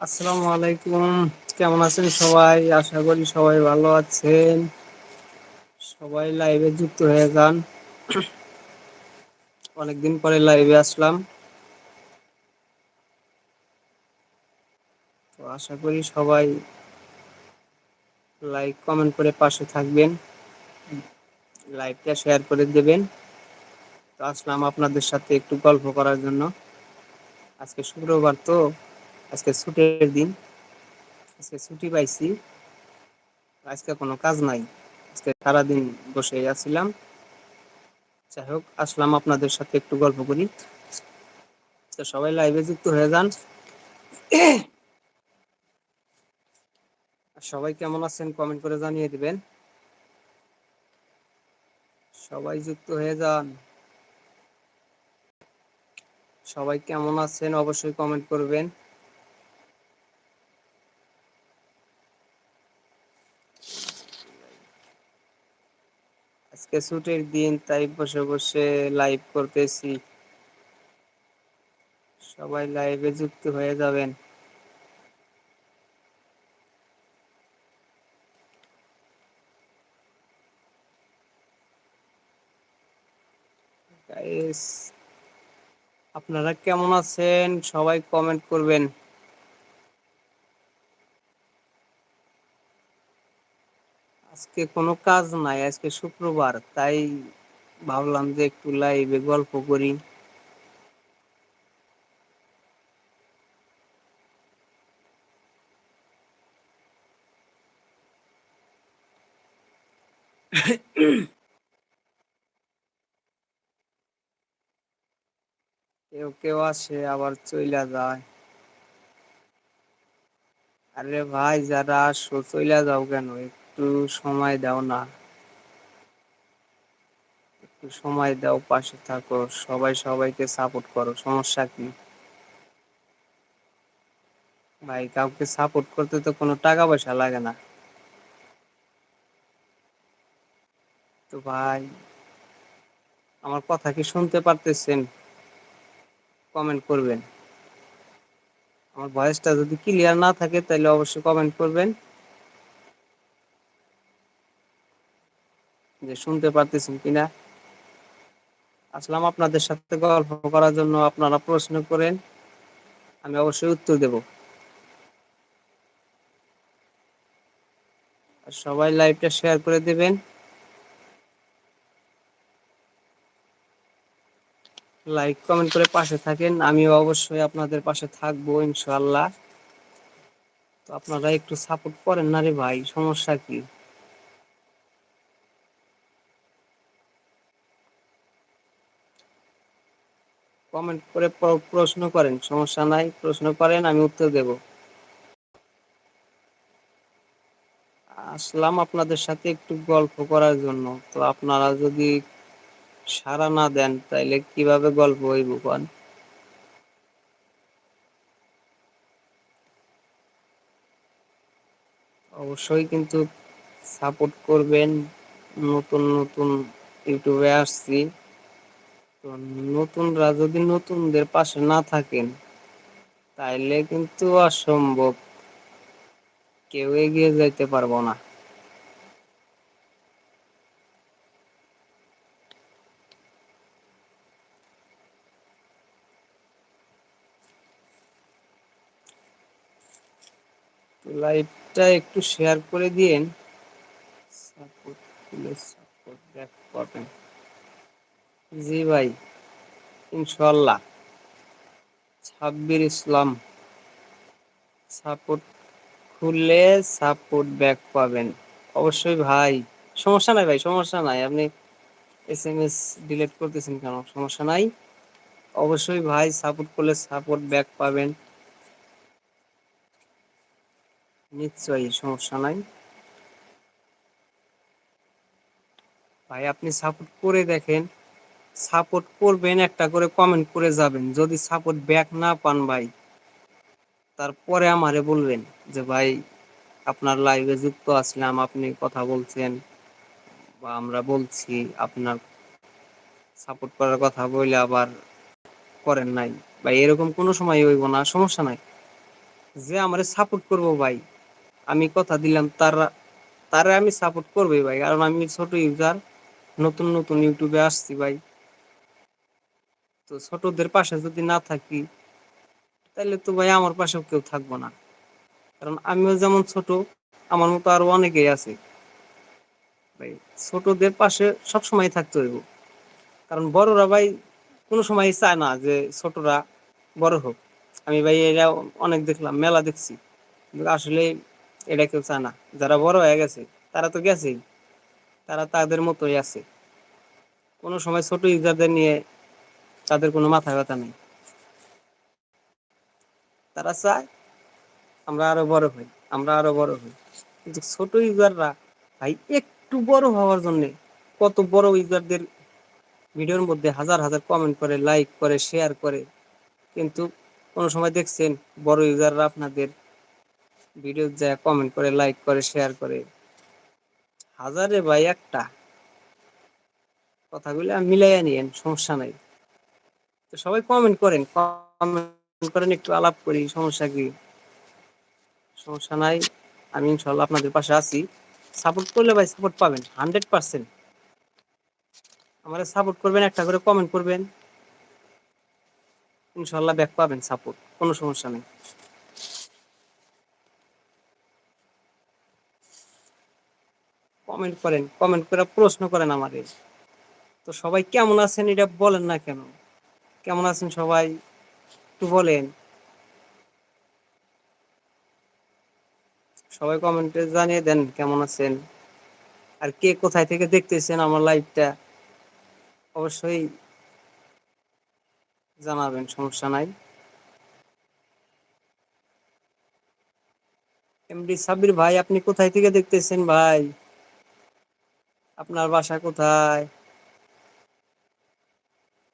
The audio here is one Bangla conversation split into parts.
আসসালামু আলাইকুম। কেমন আছেন সবাই? আশা করি সবাই ভালো আছেন। সবাই লাইভে যুক্ত হয়ে যান। অনেকদিন পরে লাইভে আসলাম। তো আশা করি সবাই লাইক কমেন্ট করে পাশে থাকবেন। লাইভটা শেয়ার করে দেবেন। তো আসলাম আপনাদের সাথে একটু গল্প করার জন্য। আজকে শুক্রবার তো। আজকে ছুটির দিন। আজকে ছুটি পাইছি। আজকে কোনো কাজ নাই। আজকে সারাদিন বসে আছিলাম। যাই হোক, আসলাম আপনাদের সাথে একটু গল্প করি। তো সবাই লাইভে যুক্ত হয়ে যান। সবাই কেমন আছেন কমেন্ট করে জানিয়ে দিবেন। সবাই যুক্ত হয়ে যান। সবাই কেমন আছেন অবশ্যই কমেন্ট করবেন। আজকে ছুটির দিন, তাই বসে বসে লাইভ করতেছি। সবাই লাইভে যুক্ত হয়ে যাবেন। আপনারা কেমন আছেন? সবাই কমেন্ট করবেন। আজকে কোনো কাজ নাই, আজকে শুক্রবার, তাই ভাবলাম যে একটু লাইভে গল্প করি। কেউ কেউ আসে, আবার চইলা যায়। আরে ভাই, যারা আসো, চইলা যাও কেন? একটু সময় দাও না। একটু সময় দাও, পাশে থাকো। সবাই সবাইকে সাপোর্ট করো, সমস্যা কি? ভাই, কাউকে সাপোর্ট করতে তো কোনো টাকা পয়সা লাগে না। তো ভাই, আমার কথা কি শুনতে পারতেছেন? কমেন্ট করবেন। আমার ভয়েসটা যদি ক্লিয়ার না থাকে, তাহলে অবশ্যই কমেন্ট করবেন। যে শুনতে পারতেছেন কিনা। আসলাম আপনাদের সাথে গল্প করার জন্য, আপনারা প্রশ্ন করেন, আমি অবশ্যই উত্তর দেব। সবাই লাইভটা শেয়ার করে দেবেন। লাইক, কমেন্ট করে পাশে থাকেন, আমিও অবশ্যই আপনাদের পাশে থাকব ইনশাল্লাহ তো আপনারা একটু সাপোর্ট করেন না রে ভাই, সমস্যা কি? কমেন্ট করে প্রশ্ন করেন। সমস্যা নাই, প্রশ্ন করেন, আমি উত্তর দেব। আসলাম আপনাদের সাথে একটু গল্প করার জন্য। তো আপনারা যদি সাড়া না দেন, তাইলে কীভাবে গল্প হইব কোন? অবশ্যই কিন্তু সাপোর্ট করবেন। নতুন নতুন ইউটিউবে আসছি। নতুনরা যদি নতুনদের পাশে না থাকেন, তাইলে কিন্তু অসম্ভব। কেউ এগিয়ে যাইতে পারব না। লাইভটা একটু শেয়ার করে দিয়েন। সাপোর্ট সাপোর্ট ব্যাক জি ভাই ইনশাল্লাহ ছাব্বির ইসলাম। সাপোর্ট খুললে সাপোর্ট ব্যাক পাবেন। অবশ্যই ভাই, সমস্যা নাই ভাই, সমস্যা নাই। আপনি এস এম এস ডিলিট করতেছেন কেন? সমস্যা নাই। অবশ্যই ভাই, সাপোর্ট করলে সাপোর্ট ব্যাক পাবেন। নিশ্চয়ই সমস্যা নাই। ভাই, আপনি সাপোর্ট করে দেখেন। সাপোর্ট করবেন, একটা করে কমেন্ট করে যাবেন। যদি সাপোর্ট ব্যাক না পান ভাই, তারপরে আমারে বলবেন যে, ভাই, আপনার লাইভে যুক্ত আসলাম, আপনি কথা বলছেন বা আমরা বলছি, আপনার সাপোর্ট করার কথা বলে আবার করেন নাই। বা এরকম কোনো সময় হইব না, সমস্যা নাই। যে আমারে সাপোর্ট করব ভাই, আমি কথা দিলাম, তারা তারা আমি সাপোর্ট করবোই ভাই, কারণ আমি ছোট ইউজার নতুন নতুন ইউটিউবে আসছি ভাই। তো ছোটদের পাশে যদি না থাকি তাহলে তো ভাই আমার পাশেও কেউ থাকব না। কারণ আমিও যেমন ছোট, আমার মতো আরও অনেকেই আছে। ভাই, ছোটদের পাশে সব সময় থাকতে হইব। কারণ বড়রা ভাই কোনো সময় চায় না যে ছোটরা বড় হোক। আমি ভাই এটা অনেক দেখলাম, মেলা দেখছি। আসলে এটা কেউ চায় না। যারা বড় হয়ে গেছে, তারা তো গেছেই। তারা তাদের মতোই আছে। কোনো সময় ছোট ইউজারদের নিয়ে তাদের কোনো মাথা ব্যথা নেই। তারা চায়, আমরা আরও বড় হই, আমরা আরও বড় হই। কিন্তু ছোট ইউজাররা, ভাই, একটু বড় হওয়ার জন্য কত বড় ইউজারদের ভিডিওর মধ্যে হাজার হাজার কমেন্ট করে লাইক করে শেয়ার করে। কিন্তু কোনো সময় দেখছেন, বড় ইউজাররা আপনাদের ভিডিও যায় কমেন্ট করে লাইক করে শেয়ার করে। হাজারে ভাই একটা। কথাগুলো মিলাইয়া নিয়েন, সমস্যা নাই। তো সবাই কমেন্ট করেন। কমেন্ট করেন, একটু আলাপ করি, সমস্যা কি? সমস্যা নাই, আমি ইনশাল্লাহ আপনাদের পাশে আছি। সাপোর্ট করলে ভাই সাপোর্ট পাবেন হান্ড্রেড পার্সেন্ট আমার সাপোর্ট করবেন, একটা করে কমেন্ট করবেন। ইনশাল্লাহ ব্যাক পাবেন সাপোর্ট কোনো সমস্যা নেই। কমেন্ট করেন কমেন্ট করে প্রশ্ন করেন আমাদের তো সবাই কেমন আছেন, এটা বলেন না কেন? কেমন আছেন সবাই? একটু বলেন। সবাই কমেন্টে জানিয়ে দেন কেমন আছেন? আর কে কোথায় থেকে দেখতেছেন আমার লাইভটা অবশ্যই জানাবেন, সমস্যা নাই। এমডি সাবির ভাই, আপনি কোথায় থেকে দেখতেছেন ভাই? আপনার বাসা কোথায়?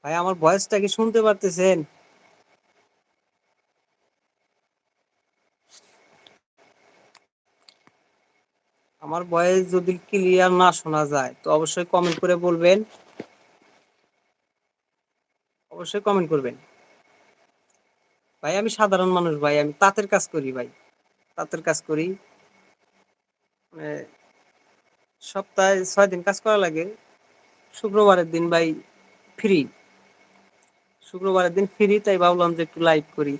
ভাই, আমার ভয়েসটা কি শুনতে পারতেছেন? আমার ভয়েস যদি ক্লিয়ার না শোনা যায়, তো অবশ্যই কমেন্ট করে বলবেন। অবশ্যই কমেন্ট করবেন। ভাই, আমি সাধারণ মানুষ ভাই, আমি তাঁতের কাজ করি ভাই। তাঁতের কাজ করি। মানে সপ্তাহে ছয় দিন কাজ করা লাগে। শুক্রবারের দিন ভাই ফ্রি শুক্রবারের দিন ফ্রি, তাই ভাবলাম যে একটু লাইভ করি।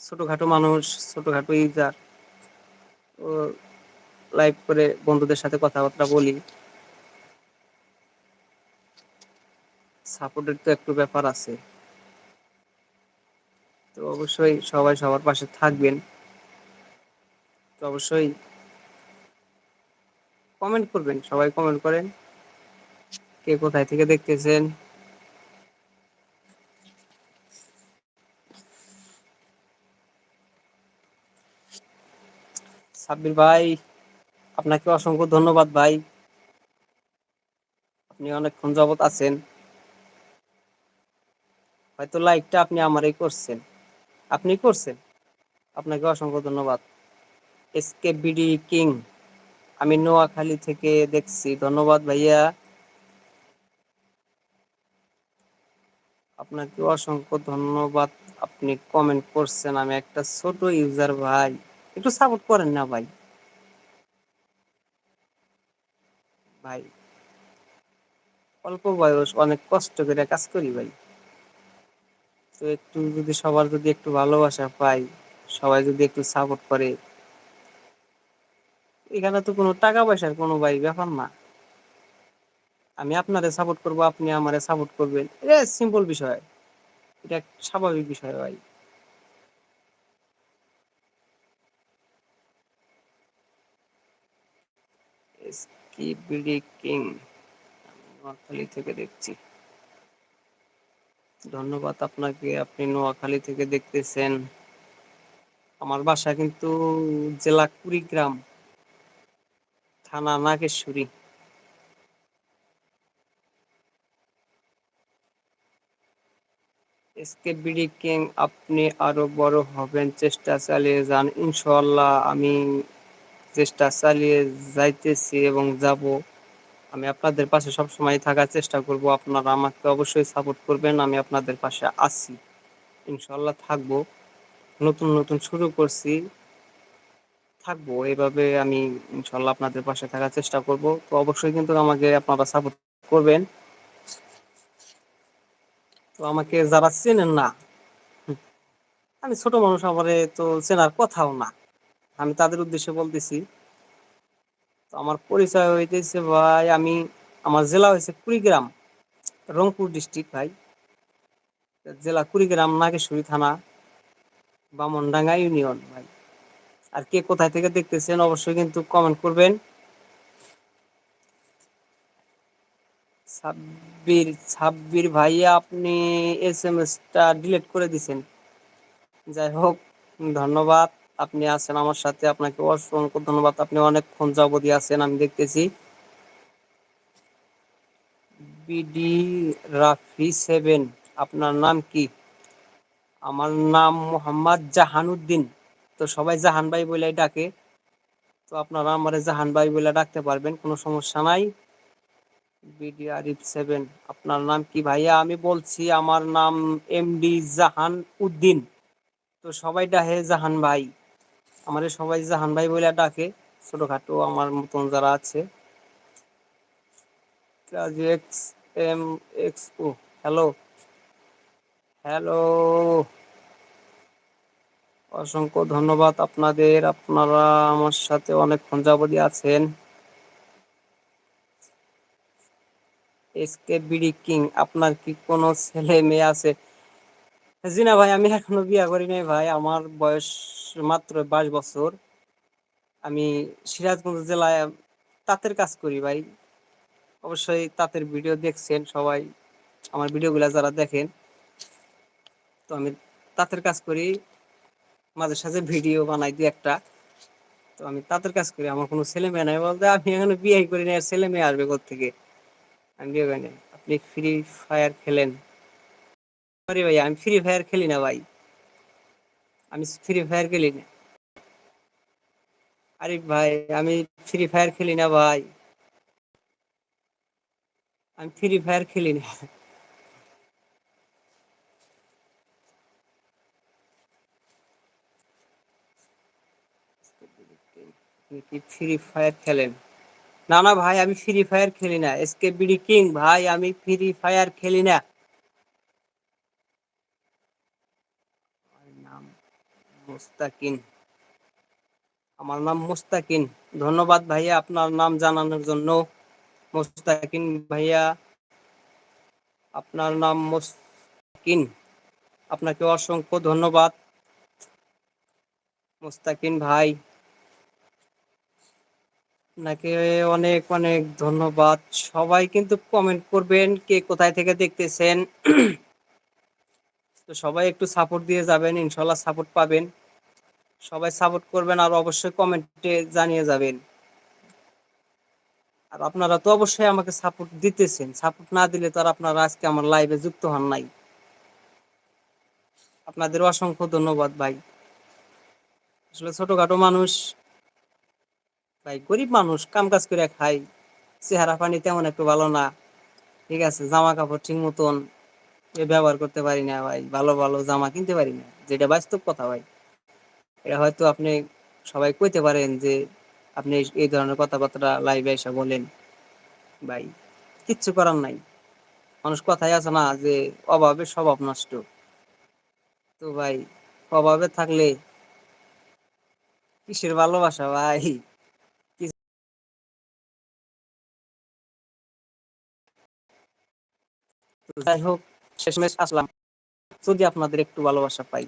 ছোটখাটো মানুষ, ছোটখাটো ইউজার ও লাইভ করে বন্ধুদের সাথে কথাবার্তা বলি। সাপোর্টের তো একটু ব্যাপার আছে। তো অবশ্যই সবাই সবার পাশে থাকবেন। তো অবশ্যই কমেন্ট করবেন, সবাই কমেন্ট করেন। কে কোথায় থেকে দেখতেছেন? সাব্বির ভাই আপনাকে অসংখ্য ধন্যবাদ ভাই। আপনি অনেকক্ষণ যাবত আছেন। হয়তো লাইকটা আপনি আমারই করছেন। আপনি করছেন? আপনাকে অসংখ্য ধন্যবাদ। এসকে বিডি কিং, আমি নোয়াখালী থেকে দেখছি। ধন্যবাদ ভাইয়া। আপনাকে অসংখ্য ধন্যবাদ। আপনি কমেন্ট করছেন। আমি একটা ছোট ইউজার ভাই। একটু সাপোর্ট করেন না ভাই। ভাই, অল্প বয়স, অনেক কষ্ট করে কাজ করি ভাই। তো একটু যদি সবার যদি একটু ভালোবাসা পাই, সবাই যদি একটু সাপোর্ট করে, এখানে তো কোনো টাকা পয়সার কোনো ভাই ব্যাপার না। আমি আপনারে সাপোর্ট করব, আপনি আমারে সাপোর্ট করবেন। এটা সিম্পল বিষয়। এটা স্বাভাবিক বিষয় ভাই। কি বিডি কিং নোয়াখালী থেকে দেখছি। ধন্যবাদ আপনাকে, আপনি নোয়াখালী থেকে দেখতেছেন। আমার বাসা কিন্তু জেলা কুড়িগ্রাম, থানা নাগেশ্বরী। কিং আপনি আরও বড় হবেন, চেষ্টা চালিয়ে যান। ইনশাল্লাহ আমি চেষ্টা চালিয়ে যাইতেছি এবং যাব। আমি আপনাদের পাশে সব সময় থাকার চেষ্টা করব। আপনারা আমাকে অবশ্যই সাপোর্ট করবেন, আমি আপনাদের পাশে আছি। ইনশাল্লাহ থাকব। নতুন নতুন শুরু করছি। থাকব, এভাবে আমি ইনশাল্লাহ আপনাদের পাশে থাকার চেষ্টা করব। তো অবশ্যই কিন্তু আমাকে আপনারা সাপোর্ট করবেন। তো আমাকে যারা চেনেন না আমি ছোট মানুষ, আমারে তো চেনার কথাও না। আমি তাদের উদ্দেশ্যে বলতেছি, তো আমার পরিচয় হইতেছে ভাই, আমি আমার জেলা হয়েছে কুড়িগ্রাম, রংপুর ডিস্ট্রিক্ট ভাই। জেলা কুড়িগ্রাম নাগেশ্বরী থানা, বামনডাঙ্গা ইউনিয়ন ভাই। আর কে কোথায় থেকে দেখতেছেন অবশ্যই কিন্তু কমেন্ট করবেন। সাব্বির সাব্বির ভাইয়া আপনি এস এম এসটা ডিলিট করে দিছেন। যাই হোক, ধন্যবাদ। আপনি আছেন আমার সাথে, আপনাকে অসংখ্য ধন্যবাদ। আপনি অনেকক্ষণ যাবতী আছেন, আমি দেখতেছি। বিডি রাফি সেভেন, আপনার নাম কি? আমার নাম মোহাম্মদ জাহানুদ্দিন। তো সবাই জাহান ভাই বলে ডাকে, তো আপনারা আমার জাহান ভাই বলে ডাকতে পারবেন, কোনো সমস্যা নাই। বিডি আরিফ সেভেন, আপনার নাম কি ভাইয়া? আমি বলছি আমার নাম এমডি জাহান উদ্দিন। তো সবাই ডাকে জাহান ভাই। আমার সবাই জাহান ভাই বলে ডাকে, ছোটখাটো আমার মতন যারা আছে। এম এক্স ও হ্যালো হ্যালো অসংখ্য ধন্যবাদ আপনাদের, আপনারা আমার সাথে অনেক যাবতী আছেন। এসকে বিডি কিং আপনার কি কোনো ছেলে মেয়ে আছে? জি না ভাই, আমি এখনও বিয়া করি নাই ভাই। আমার বয়স মাত্র বাইশ বছর। আমি সিরাজগঞ্জ জেলায় তাঁতের কাজ করি ভাই। অবশ্যই তাঁতের ভিডিও দেখছেন সবাই, আমার ভিডিওগুলো যারা দেখেন। তো আমি তাঁতের কাজ করি, মাঝে সাঝে ভিডিও বানাই দু একটা। তো আমি তাঁতের কাজ করি, আমার কোনো ছেলে মেয়ে নাই। বলতে আমি এখনও বিয়ে করি না ছেলে মেয়ে আসবে থেকে আমি বিয়ে করি না আপনি ফ্রি ফায়ার খেলেন। সরি ভাই, আমি ফ্রি ফায়ার খেলি না ভাই। আমি ফ্রি ফায়ার খেলি না। আরে ভাই, আমি ফ্রি ফায়ার খেলি না ভাই। আমি ফ্রি ফায়ার খেলি না। ফ্রি ফায়ার খেলেন? না না ভাই, আমি ফ্রি ফায়ার খেলি না। এসকে বিডি কিং ভাই, আমি ফ্রি ফায়ার খেলি না নাম মুস্তাকিন। আমার নাম মুস্তাকিন। ধন্যবাদ ভাইয়া আপনার নাম জানানোর জন্য। মুস্তাকিন ভাইয়া, আপনার নাম মুস্তাকিন। আপনাকে অসংখ্য ধন্যবাদ। মুস্তাকিন ভাই, আপনাকে অনেক অনেক ধন্যবাদ। সবাই কিন্তু কমেন্ট করবেন কে কোথায় থেকে দেখতেছেন। তো সবাই একটু সাপোর্ট দিয়ে যাবেন, ইনশাল্লাহ সাপোর্ট পাবেন। সবাই সাপোর্ট করবেন আর অবশ্যই কমেন্টে জানিয়ে যাবেন। আর আপনারা তো অবশ্যই আমাকে সাপোর্ট দিতেছেন। সাপোর্ট না দিলে তো আর আপনারা আজকে আমার লাইভে যুক্ত হন নাই। আপনাদের অসংখ্য ধন্যবাদ ভাই। আসলে ছোটখাটো মানুষ, ভাই গরিব মানুষ কাম কাজ করে খাই চেহারা পানি তেমন একটু ভালো না। ঠিক আছে জামা কাপড় ঠিক মতন ব্যবহার করতে পারি না ভাই। ভালো ভালো জামা কিনতে পারি না। যেটা বাস্তব কথা ভাই। এটা হয়তো আপনি সবাই কইতে পারেন যে আপনি এই ধরনের কথাবার্তা লাইভে এসে বলেন। ভাই, কিচ্ছু করার নাই। মানুষ কথাই আছে না যে অভাবে স্বভাব নষ্ট। তো ভাই, অভাবে থাকলে কিসের ভালোবাসা ভাই? যাই হোক, শেষমেশ আসলাম। যদি আপনাদের একটু ভালোবাসা পাই।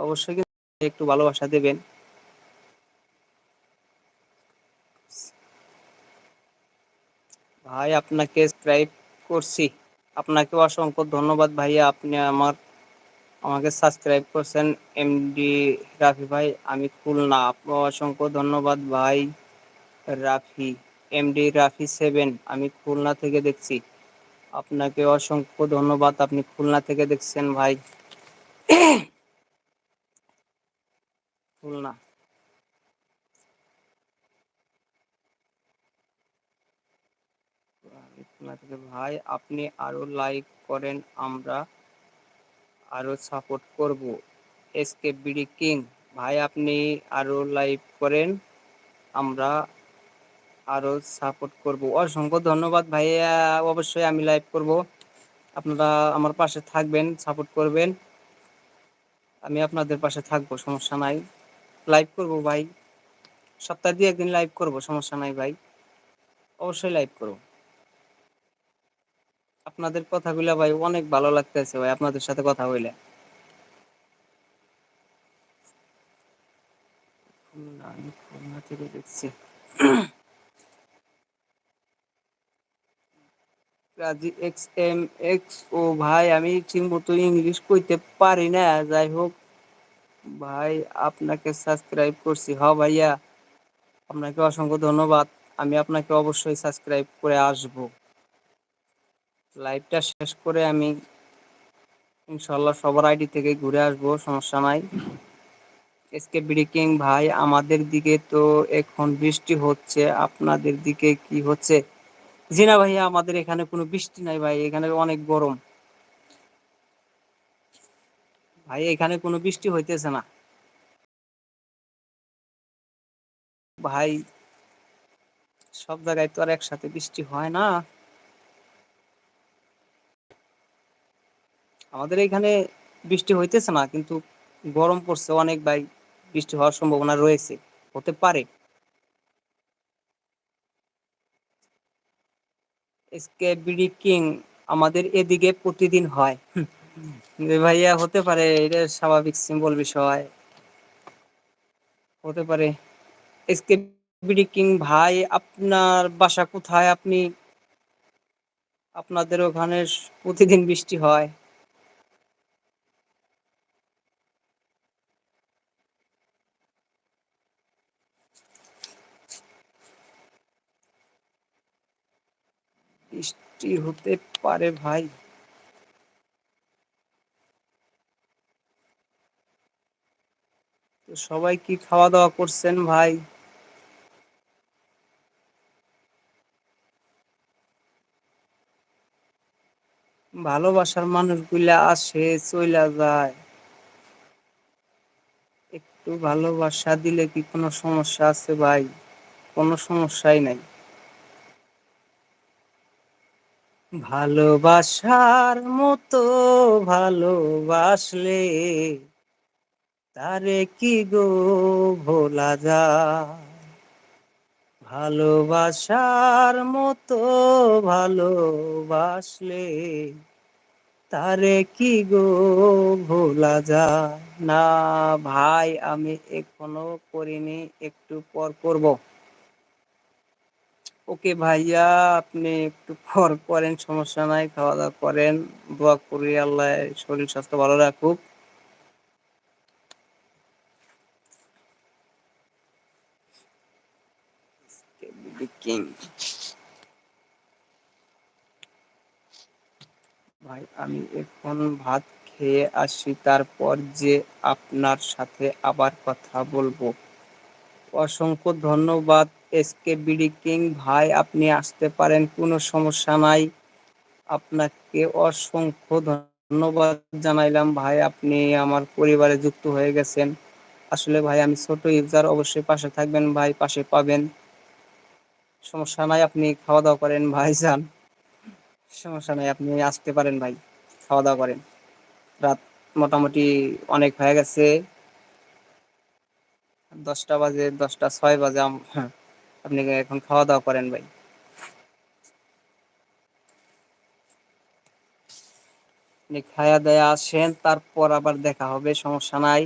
অবশ্যই একটু ভালোবাসা দেবেন। ভাই, আপনাকে সাবস্ক্রাইব করছি। আপনাকে অসংখ্য ধন্যবাদ ভাইয়া, আপনি আমার, আমাকে সাবস্ক্রাইব করছেন এমডি রাফি ভাই, আমি খুলনা। আপনার অসংখ্য ধন্যবাদ ভাই, রাফি এমডি রাফি সেভেন আমি খুলনা থেকে দেখছি। আপনাকে অসংখ্য ধন্যবাদ, আপনি খুলনা থেকে দেখছেন ভাই খুলনা ভাই আপনি আরও লাইক করেন, আমরা আরও সাপোর্ট করব। এসকে বিডি কিং ভাই আপনি আরও লাইভ করেন, আমরা আরও সাপোর্ট করব। অসংখ্য ধন্যবাদ ভাইয়া, অবশ্যই আমি লাইভ করব। আপনারা আমার পাশে থাকবেন সাপোর্ট করবেন। আমি আপনাদের পাশে থাকব, সমস্যা নাই। লাইভ করব ভাই। সপ্তাহে দিয়ে একদিন লাইভ করব, সমস্যা নাই ভাই। অবশ্যই লাইভ করব। আপনাদের কথাগুলো ভাই অনেক ভালো লাগতেছে ভাই, আপনাদের সাথে কথা এক্স এম এক্স ও, ভাই, আমি ঠিক মতো ইংলিশ কইতে পারি না, যাই হোক। ভাই, আপনাকে সাবস্ক্রাইব করছি। হ, ভাইয়া, আপনাকে অসংখ্য ধন্যবাদ। আমি আপনাকে অবশ্যই সাবস্ক্রাইব করে আসব। লাইভটা শেষ করে আমি ইনশাল্লাহ সবার আইডি থেকে ঘুরে আসব, সমস্যা নাই। এসকে ব্রেকিং ভাই, আমাদের দিকে তো এখন বৃষ্টি হচ্ছে, আপনাদের দিকে কি হচ্ছে? জি না ভাইয়া আমাদের এখানে কোনো বৃষ্টি নাই ভাই, এখানে অনেক গরম। ভাই, এখানে কোনো বৃষ্টি হইতেছে না। ভাই, সব জায়গায় তো আর একসাথে বৃষ্টি হয় না। আমাদের এখানে বৃষ্টি হইতেছে না, কিন্তু গরম পড়ছে অনেক ভাই। বৃষ্টি হওয়ার সম্ভাবনা রয়েছে, হতে পারে। কিং আমাদের এদিকে প্রতিদিন হয়। ভাইয়া, হতে পারে এটা স্বাভাবিক সিম্বল বিষয়। হতে পারে। এসকে বিডি কিং ভাই, আপনার বাসা কোথায়? আপনি, আপনাদের ওখানে প্রতিদিন বৃষ্টি হয়। বৃষ্টি হতে পারে ভাই। তো সবাই কি খাওয়া দাওয়া করছেন ভাই? ভালোবাসার মানুষগুলা আসে, চইলা যায়। একটু ভালোবাসা দিলে কি কোনো সমস্যা আছে ভাই? কোনো সমস্যাই নাই। ভালোবাসার মতো ভালোবাসলে তারে কি গো ভোলা যা ভালোবাসার মতো ভালোবাসলে তারে কি গো ভোলা যা না ভাই, আমি এখনও করিনি, একটু পর করব। ওকে ভাইয়া, আপনি একটু পর করেন, সমস্যা নাই খাওয়া দাওয়া করেন। দোয়া করি আল্লাহ শরীর স্বাস্থ্য ভালো রাখুক। ভাই, আমি এখন ভাত খেয়ে আসি, তারপর যে আপনার সাথে আবার কথা বলব। অসংখ্য ধন্যবাদ। এসকে বিডি কিং ভাই, আপনি আসতে পারেন, কোনো সমস্যা নাই। আপনাকে অসংখ্য ধন্যবাদ জানাইলাম, ভাই, আপনি আমার পরিবারে যুক্ত হয়ে গেছেন। আসলে, ভাই, আমি ছোট ইউজার, অবশ্যই পাশে থাকবেন, ভাই, পাশে পাবেন। সমস্যা নাই, আপনি খাওয়া দাওয়া করেন, ভাই, যান। সমস্যা নাই, আপনি আসতে পারেন, ভাই খাওয়া দাওয়া করেন। রাত মোটামুটি অনেক হয়ে গেছে। দশটা বাজে, দশটা ছয় বাজে আপনি এখন খাওয়া দাওয়া করেন ভাই। আপনি খায়া আসেন, তারপর আবার দেখা হবে, সমস্যা নাই।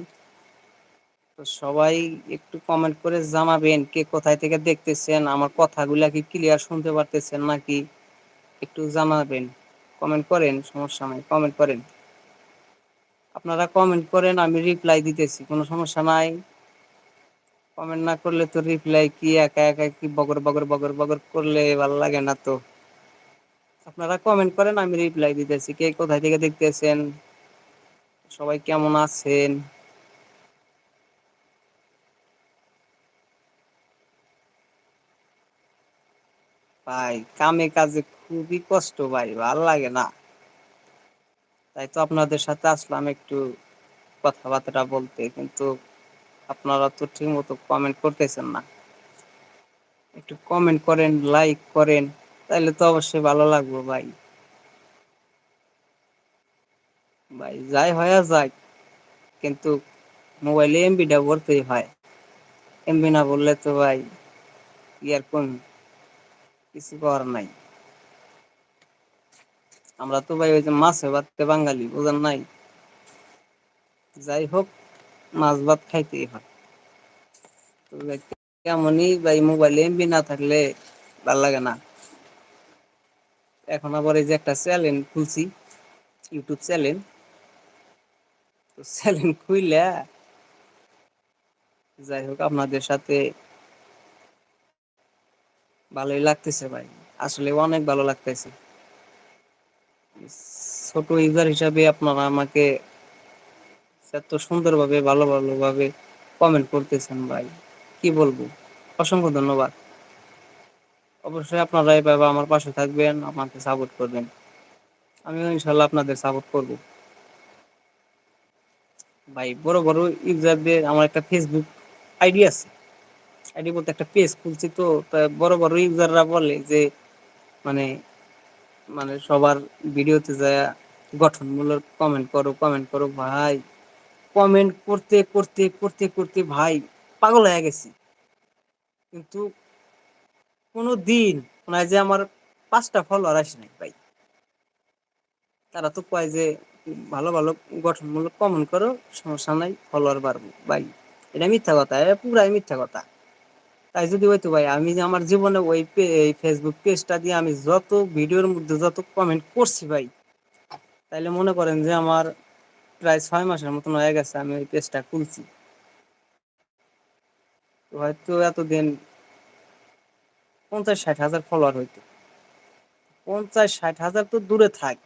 তো সবাই একটু কমেন্ট করে জানাবেন, কে কোথায় থেকে দেখতেছেন, আমার কথাগুলা কি ক্লিয়ার শুনতে পারতেছেন নাকি, একটু জানাবেন। কমেন্ট করেন, সমস্যা নাই কমেন্ট করেন। আপনারা কমেন্ট করেন, আমি রিপ্লাই দিতেছি, কোনো সমস্যা নাই। কমেন্ট না করলে তো রিপ্লাই কি একা একা কি বগর বগর বগর বগর করলে ভালো লাগে না তো। আপনারা কমেন্ট করেন, আমি রিপ্লাই দিতেছি। কে কোথায় থেকে দেখতেছেন? সবাই কেমন আছেন? ভাই, কামে কাজে খুবই কষ্ট ভাই, ভালো লাগে না। তাই তো আপনাদের সাথে আসলাম একটু কথাবার্তা বলতে, কিন্তু আপনারা তো ঠিক মতো কমেন্ট করতেছেন না। একটু কমেন্ট করেন লাইক করেন তাহলে তো অবশ্যই ভালো লাগবে ভাই। ভাই, যাই হয় যাই কিন্তু মোবাইলে এমবিটা ভরতেই হয়। এমবি না বললে তো ভাই ইয়ার কোন কিছু করার নাই। আমরা তো ভাই ওই যে মাছে ভাততে বাঙালি বোঝার নাই? যাই হোক মাছ ভাত খাইতেই হয়। কেমনই ভাই মোবাইলে এমবি না থাকলে ভালো লাগে না। এখন আবার এই যে একটা চ্যানেল খুলছি ইউটিউব চ্যানেল তো চ্যানেল খুইলা যাই হোক আপনাদের সাথে ভালোই লাগতেছে ভাই। আসলে অনেক ভালো লাগতেছে। ছোট ইউজার হিসাবে আপনারা আমাকে এত সুন্দরভাবে ভালো ভালোভাবে কমেন্ট করতেছেন ভাই। কি বলব? অসংখ্য ধন্যবাদ। অবশ্যই আপনারা এভাবে আমার পাশে থাকবেন, আমাকে সাপোর্ট করবেন। আমিও ইনশাল্লাহ আপনাদের সাপোর্ট করব। ভাই, বড় বড় ইউজারদের আমার একটা ফেসবুক আইডি আছে। আইডি বলতে একটা পেজ খুলছি তো বড় বড় ইউজাররা বলে যে মানে মানে সবার ভিডিওতে যায় গঠনমূলক কমেন্ট করো কমেন্ট করো, ভাই। কমেন্ট করতে করতে করতে করতে ভাই পাগল হয়ে গেছি। কিন্তু কোনো দিন মানে যে আমার পাঁচটা ফলোয়ার আসে নাই ভাই। তারা তো কয় যে ভালো ভালো গঠনমূলক কমেন্ট করো, সমস্যা নাই ফলোয়ার বাড়বো। ভাই, এটা মিথ্যা কথা, এটা পুরাই মিথ্যা কথা। তাই যদি হইতো ভাই, আমি যে আমার জীবনে ওই ফেসবুক পেজটা দিয়ে আমি যত ভিডিওর মধ্যে যত কমেন্ট করছি ভাই, তাইলে মনে করেন যে আমার প্রায় ছয় মাসের মতন হয়ে গেছে আমি ওই পেজটা খুলছি। হয়তো এতদিন পঞ্চাশ ষাট হাজার ফলোয়ার হইতো। পঞ্চাশ ষাট হাজার তো দূরে থাক।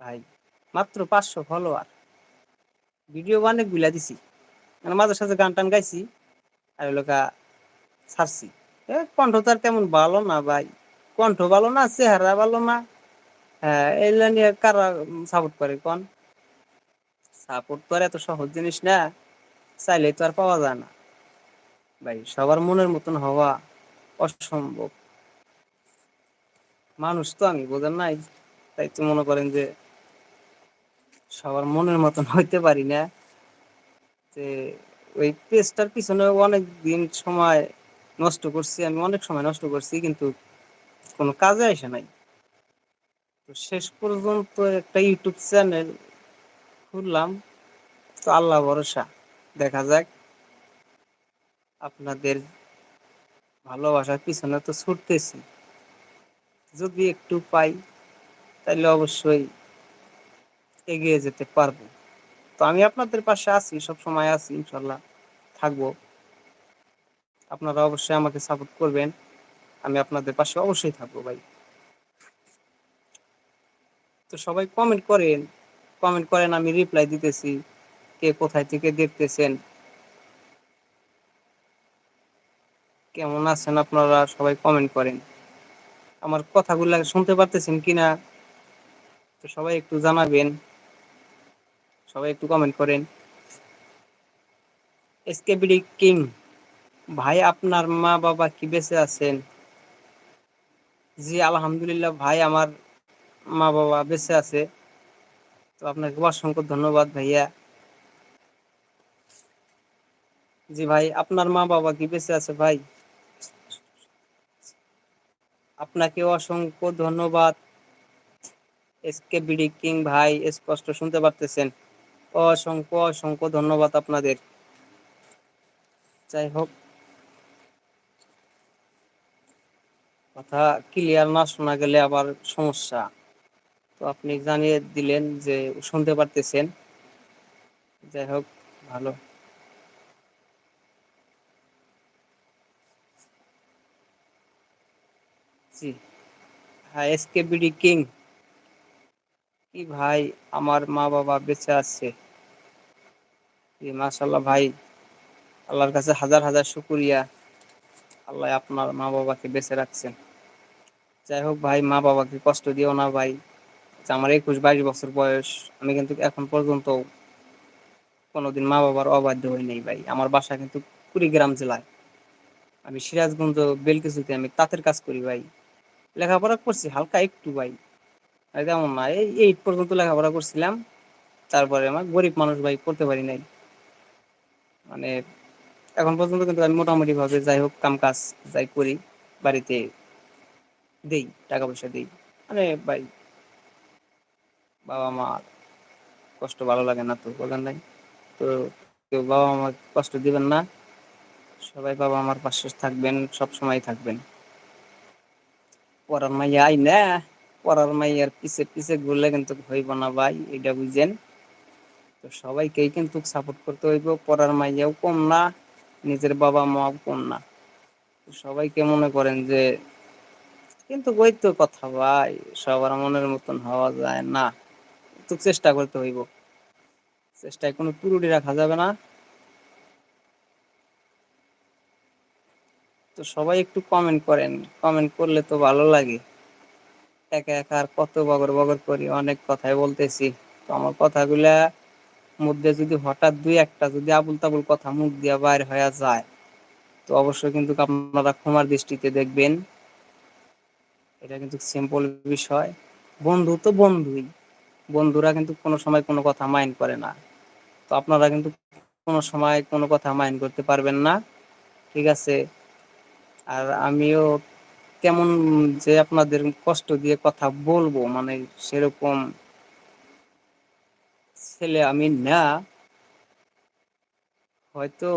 ভাই, মাত্র পাঁচশো ফলোয়ার ভিডিও অনেকগুলা দিছি। মানে মাঝে সাথে গান টান গাইছি, আর লোকা ছাড়ছি। কণ্ঠ তার তেমন ভালো না ভাই। কণ্ঠ ভালো না, চেহারা ভালো না। হ্যাঁ এইগুলা নিয়ে কারা সাপোর্ট করে কন? সাপোর্ট আর এত সহজ জিনিস না, চাইলে তো আর পাওয়া যায় না। ভাই, সবার মনের মতন হওয়া অসম্ভব। মানুষ তো আমি, বোঝেন নাই? তাই তো মনে করেন যে সবার মনের মতন হইতে পারি না। যে ওই পেজটার পিছনে অনেক দিন সময় নষ্ট করছি, আমি অনেক সময় নষ্ট করছি, কিন্তু কোনো কাজে আসে নাই। তো শেষ পর্যন্ত একটা ইউটিউব চ্যানেল খুললাম তো আল্লাহ ভরসা। দেখা যাক, আপনাদের ভালোবাসার পিছনে তো ছুটতেছি। যদি একটু পাই তাহলে অবশ্যই এগিয়ে যেতে পারব। তো আমি আপনাদের পাশে আছি সব সময় আছি ইনশাল্লাহ থাকব। আপনারা অবশ্যই আমাকে সাপোর্ট করবেন। আমি আপনাদের পাশে অবশ্যই থাকব ভাই। তো সবাই কমেন্ট করেন কমেন্ট করেন, আমি রিপ্লাই দিতেছি, কে কোথায় থেকে দেখতেছেন? কেমন আছেন আপনারা? সবাই কমেন্ট করেন। আমার কথাগুলো শুনতে পারতেছেন কিনা? তো সবাই একটু জানাবেন। সবাই একটু কমেন্ট করেন। এসকেবিডি কিং ভাই আপনার মা বাবা কি বেঁচে আছেন? জি, আলহামদুলিল্লাহ, ভাই আমার মা বাবা বেঁচে আছে। তো আপনাকে অসংখ্য ধন্যবাদ ভাইয়া। জি ভাই, আপনার মা বাবা কি বেঁচে আছে ভাই? আপনাকে অসংখ্য ধন্যবাদ। এসকে বিডি কিং ভাই, স্পষ্ট শুনতে পারতেছেন। অসংখ্য অসংখ্য ধন্যবাদ আপনাদের। যাই হোক। কথা ক্লিয়ার না শোনা গেলে আবার সমস্যা। তো আপনি জানিয়ে দিলেন যে শুনতে পারতেছেন। যাই হোক, ভালো। জি। হ্যাঁ এস কে। বিডি কিং কি ভাই, আমার মা বাবা বেঁচে আছে। মাশাল্লাহ ভাই। আল্লাহর কাছে হাজার হাজার শুকুরিয়া। আল্লাহ আপনার মা বাবাকে বেঁচে রাখছেন। যাই হোক ভাই মা বাবাকে কষ্ট দিও না ভাই। আমার একুশ বাইশ বছর বয়স, আমি কিন্তু এখন পর্যন্ত কোনোদিন মা বাবার অবাধ্য হই নাই ভাই। আমার বাসা কিন্তু কুড়িগ্রাম জেলায়। আমি সিরাজগঞ্জ বেলকিসুতে আমি তাঁতের কাজ করি ভাই। লেখাপড়া করছি হালকা একটু ভাই। তেমন না, এই এইট পর্যন্ত লেখাপড়া করছিলাম। তারপরে আমার গরিব মানুষ ভাই করতে পারি নাই। মানে এখন পর্যন্ত কিন্তু আমি মোটামুটি ভাবে যাই হোক কাম কাজ যাই করি, বাড়িতে দেই, টাকা পয়সা দেই। মানে ভাই বাবা মা কষ্ট ভালো লাগে না তো বলেন নাই। তো কেউ বাবা মা কষ্ট দিবেন না। সবাই বাবা আমার পাশে থাকবেন, সব সময় থাকবেন। পড়ার মাইয়া আই না পড়ার মাইয়ার পিছে পিছে ঘুরলে কিন্তু হইব না ভাই, এটা বুঝেন। তো সবাইকেই কিন্তু সাপোর্ট করতে হইব পড়ার মাইয়াও কম না, নিজের বাবা মাও কম না। সবাইকে মনে করেন যে, কিন্তু ওই তো কথা ভাই, সবার মনের মতন হওয়া যায় না। একটু চেষ্টা করতে হইব। চেষ্টায় কোনো ত্রুটি রাখা যাবে না। তো সবাই একটু কমেন্ট করেন। কমেন্ট করলে তো ভালো লাগে। একা একা আর কত বগর বগর করি, অনেক কথাই বলতেছি। তো আমার কথাগুলা মধ্যে যদি হঠাৎ দুই একটা যদি আবুল তাবুল কথা মুখ দিয়ে বাইর হয়ে যায়, তো অবশ্যই কিন্তু আপনারা ক্ষমার দৃষ্টিতে দেখবেন। এটা কিন্তু সিম্পল বিষয়। বন্ধু তো বন্ধুই। বন্ধুরা কিন্তু কোনো সময় কোনো কথা মাইন্ড করে না। তো আপনারা কিন্তু কোনো সময় কোনো কথা মাইন্ড করতে পারবেন না। ঠিক আছে? আর আমিও তেমন যে আপনাদের কষ্ট দিয়ে কথা বলব মানে সেরকম ছেলে আমি না। হয়তো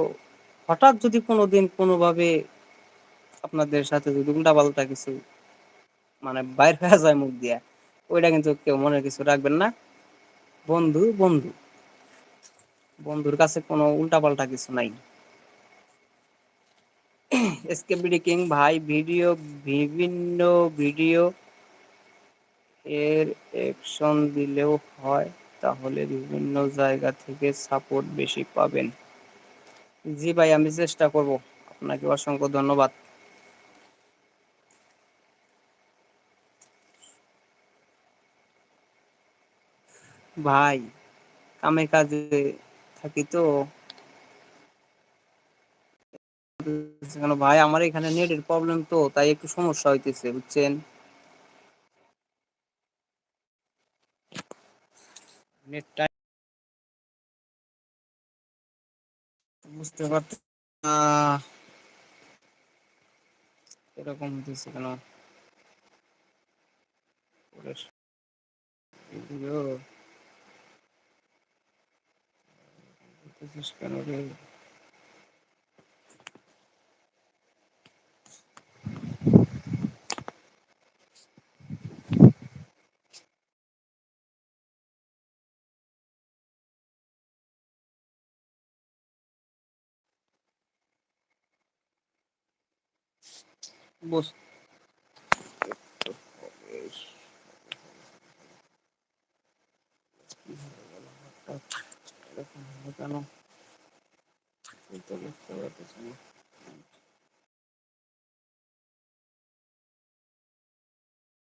হঠাৎ যদি কোনোদিন কোনোভাবে আপনাদের সাথে যদি উল্টাপাল্টা কিছু মানে বাইর হয়ে যায় মুখ দিয়া ওইটা কিন্তু কেউ মনে কিছু রাখবেন না। বন্ধু বন্ধু। বন্ধুর কাছে কোনো উল্টাপাল্টা কিছু নাই। এসকে কিং ভাই, ভিডিও, বিভিন্ন ভিডিও এর অ্যাকশন দিলেও হয়, তাহলে বিভিন্ন জায়গা থেকে সাপোর্ট বেশি পাবেন। জি ভাই, আমি চেষ্টা করব। আপনাকে অসংখ্য ধন্যবাদ। ভাই কামে কাজে থাকি তো। ভাই আমার এখানে নেটের প্রবলেম তো তাই একটু সমস্যা হইতেছে বুঝছেন? নেটটা বুঝতে পারছি না এরকম হতেছে কেন? কেন রে বস এরকম হলো কেন বুঝতে পারতেছি না